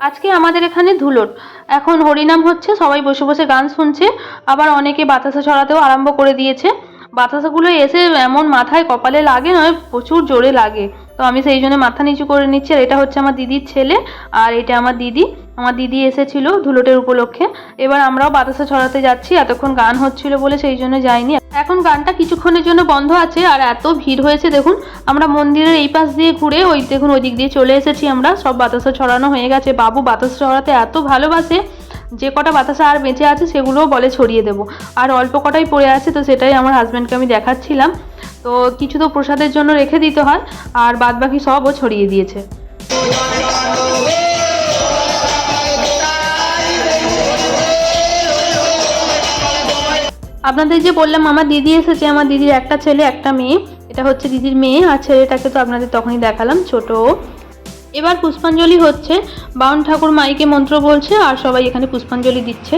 আজকে আমাদের এখানে ধুলোট এখন হরিনাম হচ্ছে, সবাই বসে বসে গান শুনছে। আবার অনেকে বাতাসা ছড়াতেও আরম্ভ করে দিয়েছে। বাতাসাগুলো এসে এমন মাথায়, কপালে লাগে নয়, প্রচুর জোরে লাগে। তো আমি সেই জন্য মাথা নিচু করে নিচ্ছি, আর এটা হচ্ছে আমার দিদির ছেলে, আর এটা আমার দিদি। আমার দিদি এসেছিল ধুলোটের উপলক্ষে। এবার আমরাও বাতাসা ছড়াতে যাচ্ছি, এতক্ষণ গান হচ্ছিল বলে সেই জন্য যাইনি। এখন গানটা কিছুক্ষণের জন্য বন্ধ আছে, আর এত ভিড় হয়েছে, দেখুন, আমরা মন্দিরের এই পাশ দিয়ে ঘুরে ওই, দেখুন, ওই দিক দিয়ে চলে এসেছি আমরা। সব বাতাসা ছড়ানো হয়ে গেছে। বাবু বাতাসা ছড়াতে এত ভালোবাসে, যে কটা বাতাসা আর বেঁচে আছে সেগুলোও বলে ছড়িয়ে দেবো। আর অল্প কটাই পড়ে আছে, তো সেটাই আমার হাজব্যান্ডকে আমি দেখাচ্ছিলাম। তো কিছু তো প্রসাদের জন্য রেখে দিতে হয়, আর বাদ বাকি সবও ছড়িয়ে দিয়েছে। আপনাদের যে বললাম, আমার দিদি এসেছে, আমার দিদির একটা ছেলে, একটা মেয়ে, এটা হচ্ছে দিদির মেয়ে, আর ছেলেটাকে তো আপনাদের তখনই দেখালাম, ছোট। এবার পুষ্পাঞ্জলি হচ্ছে, বাউন ঠাকুর মাইকে মন্ত্র বলছে, আর সবাই এখানে পুষ্পাঞ্জলি দিচ্ছে।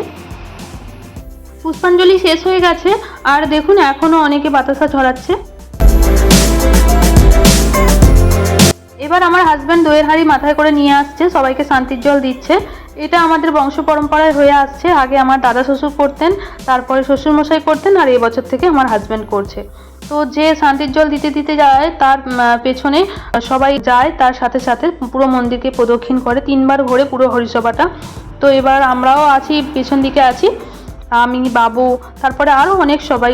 পুষ্পাঞ্জলি শেষ হয়ে গেছে, আর দেখুন এখনও অনেকে বাতাসা ছড়াচ্ছে এবার আমার হাজব্যান্ড দইয়ের হাঁড়ি মাথায় করে নিয়ে আসছে, সবাইকে শান্তির জল দিচ্ছে। এটা আমাদের বংশ পরম্পরায় হয়ে আসছে। আগে আমার দাদা শ্বশুর করতেন, তারপরে শ্বশুরমশাই করতেন, আর এবছর থেকে আমার হাজব্যান্ড করছে। তো যে শান্তির জল দিতে দিতে যায়, তার পেছনে সবাই যায়, তার সাথে সাথে পুরো মন্দিরকে প্রদক্ষিণ করে। তিনবার ঘোরে পুরো হরিসভাটা। তো এবার আমরাও আছি, পেছন দিকে আছি। আমি, বাবু, তারপরে আরও অনেক সবাই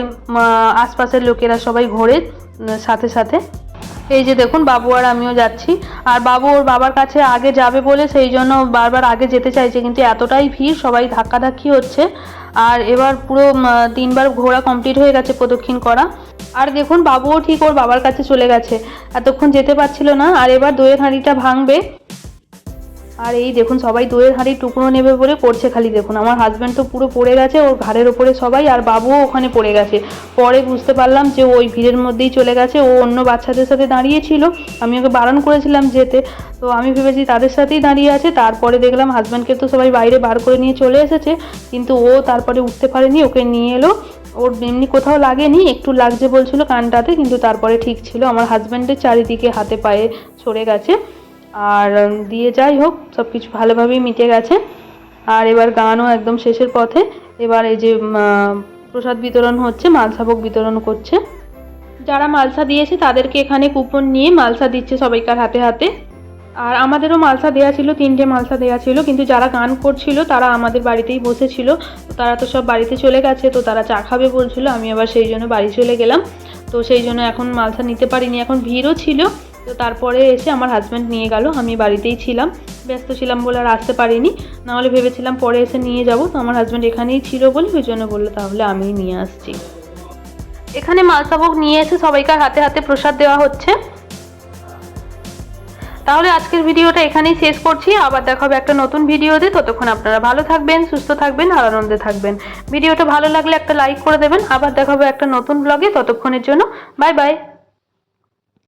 আশপাশের লোকেরা সবাই ঘোরে সাথে সাথে। এই যে দেখুন, বাবু আর আমিও যাচ্ছি। আর বাবু ওর বাবার কাছে আগে যাবে বলে সেই জন্য বারবার আগে যেতে চাইছে, কিন্তু এতটাই ভিড়, সবাই ধাক্কাধাক্কি হচ্ছে। আর এবার পুরো তিনবার ঘোরা কমপ্লিট হয়ে গেছে প্রদক্ষিণ করা। আর দেখুন, বাবুও ঠিক ওর বাবার কাছে চলে গেছে। এতক্ষণ যেতে পারছিল না, আর এবার দইয়ের হাঁড়িটা ভাঙবে। আর এই দেখুন, সবাই দইয়ের হাঁড়ি টুকরো নেবে বলে করছে খালি দেখুন। আমার হাজব্যান্ড তো পুরো পড়ে গেছে, ওর ঘাড়ের ওপরে সবাই, আর বাবুও ওখানে পড়ে গেছে। পরে বুঝতে পারলাম যে ওই ভিড়ের মধ্যেই চলে গেছে, ও অন্য বাচ্চাদের সাথে দাঁড়িয়েছিল। আমি ওকে বারণ করেছিলাম যেতে, তো আমি ভেবেছি তাদের সাথেই দাঁড়িয়ে আছে। তারপরে দেখলাম হাজব্যান্ডকে তো সবাই বাইরে বার করে নিয়ে চলে এসেছে, কিন্তু ও তারপরে উঠতে পারেনি, ওকে নিয়ে এলো। ওর এমনি কোথাও লাগেনি, একটু লাগছে বলছিল কানটাতে, কিন্তু তারপরে ঠিক ছিল। আমার হাজব্যান্ডের চারিদিকে হাতে পায়ে ছড়ে গেছে। আর দিয়ে যাই হোক সব কিছু ভালোভাবেই মিটে গেছে। আর এবার গানও একদম শেষের পথে। এবার এই যে প্রসাদ বিতরণ হচ্ছে, মালসাভোগ বিতরণ করছে। যারা মালসা দিয়েছে, তাদেরকে এখানে কুপন নিয়ে মালসা দিচ্ছে সবাইকার হাতে হাতে। আর আমাদেরও মালসা দেওয়া ছিল, তিনটে মালসা দেওয়া ছিল। কিন্তু যারা গান করছিল, তারা আমাদের বাড়িতেই বসেছিল। তারা তো সব বাড়িতে চলে গেছে, তো তারা চা খাবে বলছিল। আমি আবার সেই জন্য বাড়ি চলে গেলাম। তো সেই জন্য এখন মালসা নিতে পারিনি। এখন ভিড়ও ছিল। তো তারপরে এসে আমার হাজব্যান্ড নিয়ে গেল, আমি বাড়িতেই ছিলাম। ব্যস্ত ছিলাম বলে আর আসতে পারিনি। নাহলে ভেবেছিলাম পরে এসে নিয়ে যাব, তো আমার হাজব্যান্ড এখানেই ছিল বলে ওই জন্য বলল, তাহলে আমিই নিয়ে আসছি। এখানে মালসাভোগ নিয়ে এসে সবাইকার হাতে হাতে প্রসাদ দেওয়া হচ্ছে। তাহলে আজকের ভিডিওটা এখানেই শেষ করছি। আবার দেখা হবে একটা নতুন ভিডিওতে। ততক্ষণ আপনারা ভালো থাকবেন, সুস্থ থাকবেন আর আনন্দে থাকবেন। ভিডিওটা ভালো লাগলে একটা লাইক করে দেবেন। আবার দেখা হবে একটা নতুন ব্লগে ততক্ষণের জন্য বাই বাই